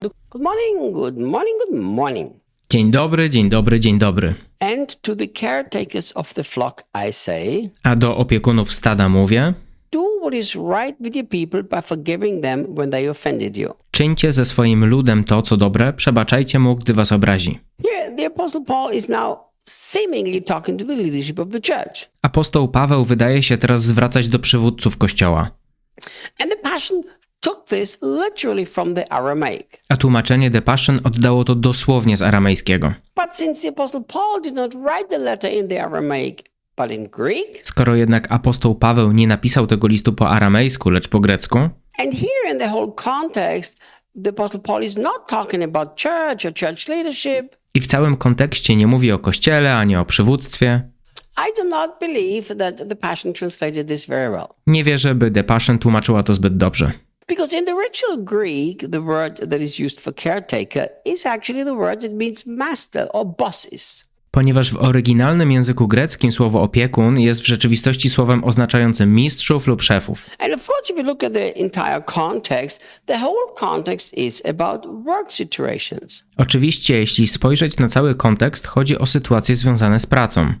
Good morning, good morning, good morning. Dzień dobry, dzień dobry, dzień dobry. And to the caretakers of the flock I say, A do opiekunów stada mówię: do what is right with your people by forgiving them when they offended you. Czyńcie ze swoim ludem to, co dobre, przebaczajcie mu, gdy was obrazi. Here, the Apostle Paul is now seemingly talking to the leadership of the church. Apostoł Paweł wydaje się teraz zwracać do przywódców kościoła. And the Passion took this literally from the Aramaic. A tłumaczenie The Passion oddało to dosłownie z aramejskiego. But since the Apostle Paul did not write the letter in the Aramaic, but in Greek, Skoro jednak apostoł Paweł nie napisał tego listu po aramejsku, lecz po grecku, and here in the whole context, the Apostle Paul is not talking about church or church leadership. i w całym kontekście nie mówi o kościele ani o przywództwie, I do not believe that the Passion translated this very well. nie wierzę, by The Passion tłumaczyła to zbyt dobrze. Because in the original Greek, the word that is used for caretaker is actually the word that means master or bosses. Ponieważ w oryginalnym języku greckim słowo opiekun jest w rzeczywistości słowem oznaczającym mistrzów lub szefów. And of course, if you look at the entire context, the whole context is about work situations. Oczywiście, jeśli spojrzeć na cały kontekst, chodzi o sytuacje związane z pracą.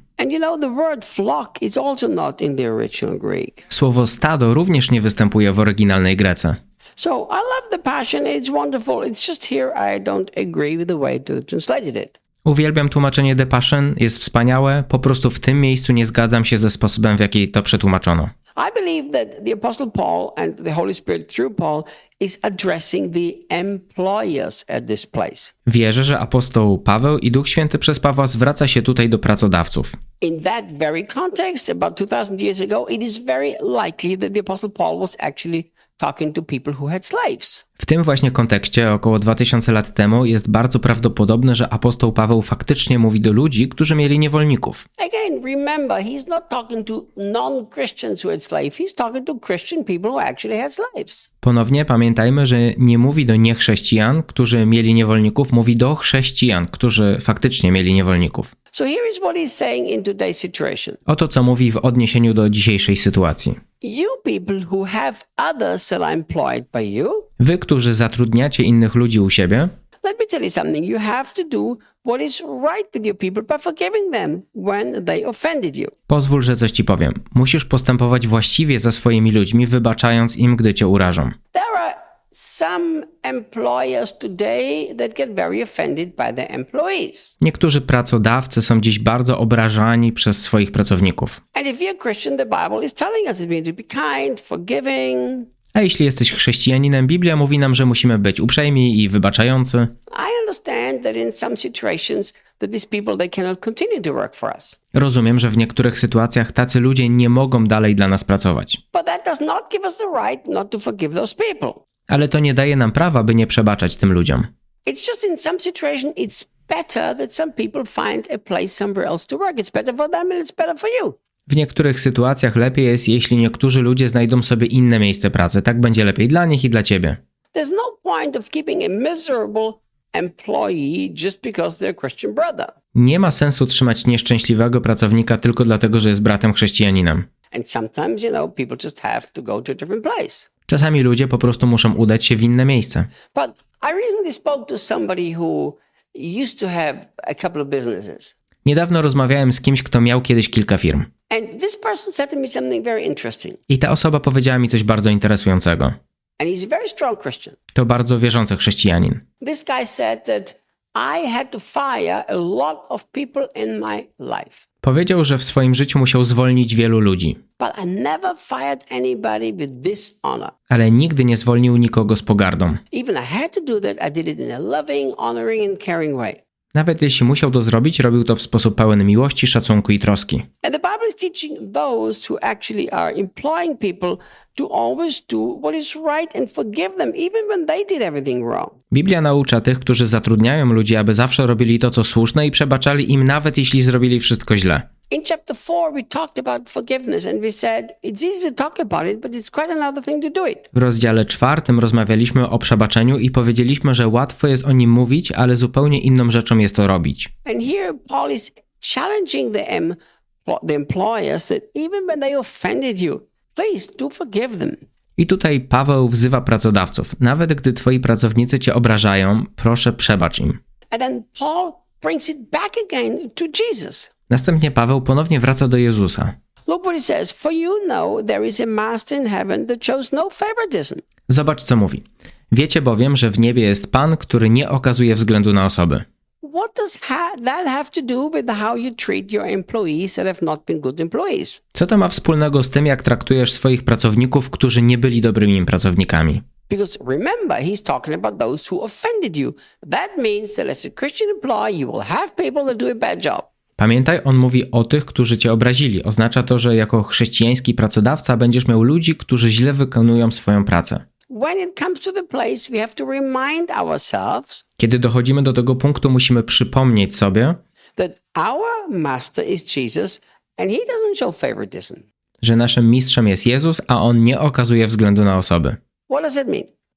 Słowo stado również nie występuje w oryginalnej grece. So I love the passion. It's wonderful. It's just here I don't agree with the way to translated it. Uwielbiam tłumaczenie The Passion, jest wspaniałe, po prostu w tym miejscu nie zgadzam się ze sposobem, w jaki to przetłumaczono. I believe that the Apostle Paul and the Holy Spirit through Paul is addressing the employers at this place. Wierzę, że apostoł Paweł i Duch Święty przez Pawła zwraca się tutaj do pracodawców. In that very context, about 2000 years ago, it is very likely that the Apostle Paul was actually talking to people who had slaves. W tym właśnie kontekście, około 2000 lat temu, jest bardzo prawdopodobne, że apostoł Paweł faktycznie mówi do ludzi, którzy mieli niewolników. Again, remember, he's not talking to non Christians who had slaves, he's talking to Christian people who actually had slaves. Ponownie pamiętajmy, że nie mówi do niechrześcijan, którzy mieli niewolników, mówi do chrześcijan, którzy faktycznie mieli niewolników. So here is what he's saying in today's situation. Oto co mówi w odniesieniu do dzisiejszej sytuacji. You people who have others that are employed by you, Wy, którzy zatrudniacie innych ludzi u siebie, let me tell you something. You have to do what is right with your people by forgiving them when they offended you. pozwól, że coś ci powiem. Musisz postępować właściwie za swoimi ludźmi, wybaczając im, gdy cię urażą. There are some employers today that get very offended by their employees. Niektórzy pracodawcy są dziś bardzo obrażani przez swoich pracowników. And if you're a Christian, the Bible is telling us that we need to be kind, forgiving. A jeśli jesteś chrześcijaninem, Biblia mówi nam, że musimy być uprzejmi i wybaczający. Rozumiem, że w niektórych sytuacjach tacy ludzie nie mogą dalej dla nas pracować. Ale to nie daje nam prawa, by nie przebaczać tym ludziom. It's just in some situation it's better that some people find a place somewhere else to work. It's better for them and it's better for you. W niektórych sytuacjach lepiej jest, jeśli niektórzy ludzie znajdą sobie inne miejsce pracy. Tak będzie lepiej dla nich i dla ciebie. There's no point of keeping a miserable employee just because they're Christian brother. Nie ma sensu trzymać nieszczęśliwego pracownika tylko dlatego, że jest bratem chrześcijaninem. And sometimes, you know, people just have to go to a different place. Czasami ludzie po prostu muszą udać się w inne miejsce. But I recently spoke to somebody who used to have a couple of businesses. Niedawno rozmawiałem z kimś, kto miał kiedyś kilka firm. I ta osoba powiedziała mi coś bardzo interesującego. To bardzo wierzący chrześcijanin. This guy said that Powiedział, że w swoim życiu musiał zwolnić wielu ludzi, ale nigdy nie zwolnił nikogo z pogardą. Nawet jeśli musiał to zrobić, robił to w sposób pełen miłości, szacunku i troski. And the Bible is teaching those who actually are employing people to always do what is right and forgive them, even when they did everything wrong. Biblia naucza tych, którzy zatrudniają ludzi, aby zawsze robili to, co słuszne i przebaczali im nawet jeśli zrobili wszystko źle. In chapter 4, we talked about forgiveness and we said it's easy to talk about it, but it's quite another thing to do it. W rozdziale czwartym rozmawialiśmy o przebaczeniu i powiedzieliśmy, że łatwo jest o nim mówić, ale zupełnie inną rzeczą jest to robić. And here Paul is challenging the, em- the employers that even when they offended you, please do forgive them. I tutaj Paweł wzywa pracodawców. Nawet gdy twoi pracownicy cię obrażają, proszę przebacz im. And then Paul brings it back again to Jesus. Następnie Paweł ponownie wraca do Jezusa. No. Zobacz, co mówi. Wiecie bowiem, że w niebie jest Pan, który nie okazuje względu na osoby. Co to ma wspólnego z tym, jak traktujesz swoich pracowników, którzy nie byli dobrymi pracownikami? Because remember, he's talking about those who offended you. That means that as a Christian employee, you will have people that do a bad job. Pamiętaj, on mówi o tych, którzy cię obrazili. Oznacza to, że jako chrześcijański pracodawca będziesz miał ludzi, którzy źle wykonują swoją pracę. Kiedy dochodzimy do tego punktu, musimy przypomnieć sobie, że naszym mistrzem jest Jezus, a on nie okazuje względu na osoby.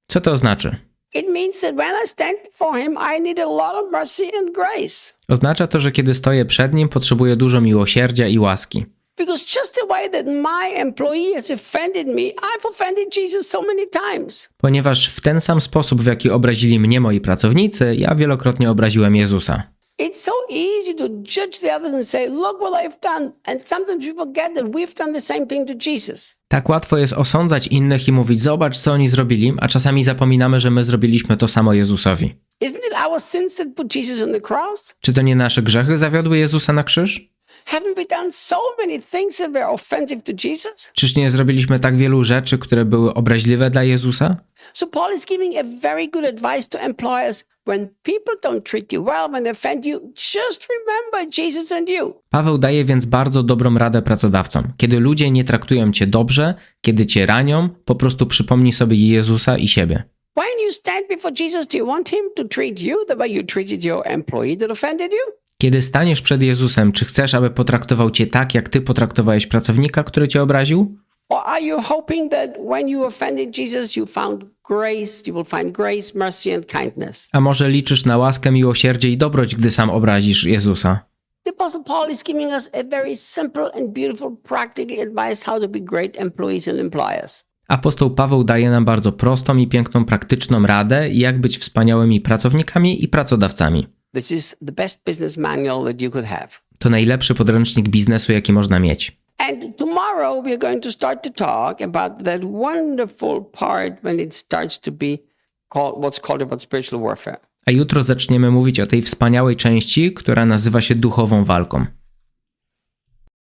Co to znaczy? It means that when I stand before him, I need a lot of mercy and grace. Oznacza to, że kiedy stoję przed nim, potrzebuję dużo miłosierdzia i łaski. Because just the way that my employee has offended me, I've offended Jesus so many times. Ponieważ w ten sam sposób, w jaki obrazili mnie moi pracownicy, ja wielokrotnie obraziłem Jezusa. It's so easy to judge the others and say, look what I've done. And sometimes we forget that we've done the same thing to Jesus. Tak łatwo jest osądzać innych i mówić, zobacz co oni zrobili, a czasami zapominamy, że my zrobiliśmy to samo Jezusowi. Isn't it our sins that put Jesus on the cross? Czy to nie nasze grzechy zawiodły Jezusa na krzyż? Haven't we done so many things that were offensive to Jesus? Czyż nie zrobiliśmy tak wielu rzeczy, które były obraźliwe dla Jezusa? So Paul is giving a very good advice to employers. When people don't treat you well, when they offend you, just remember Jesus and you. Paweł daje więc bardzo dobrą radę pracodawcom. Kiedy ludzie nie traktują cię dobrze, kiedy cię ranią, po prostu przypomnij sobie Jezusa i siebie. When you stand before Jesus, do you want him to treat you the way you treated your employee that offended you? Kiedy staniesz przed Jezusem, czy chcesz, aby potraktował cię tak, jak ty potraktowałeś pracownika, który cię obraził? Or are you hoping that when you offended Jesus, you found grace, you will find grace, mercy, and kindness? A może liczysz na łaskę, miłosierdzie i dobroć, gdy sam obrazisz Jezusa? The Apostle Paul is giving us a very simple and beautiful practical advice how to be great employees and employers. Apostoł Paweł daje nam bardzo prostą i piękną praktyczną radę, jak być wspaniałymi pracownikami i pracodawcami. This is the best business manual that you could have. To najlepszy podręcznik biznesu, jaki można mieć. And tomorrow we're going to start to talk about that wonderful part when it starts to be called what's called about spiritual warfare. A jutro zaczniemy mówić o tej wspaniałej części, która nazywa się duchową walką.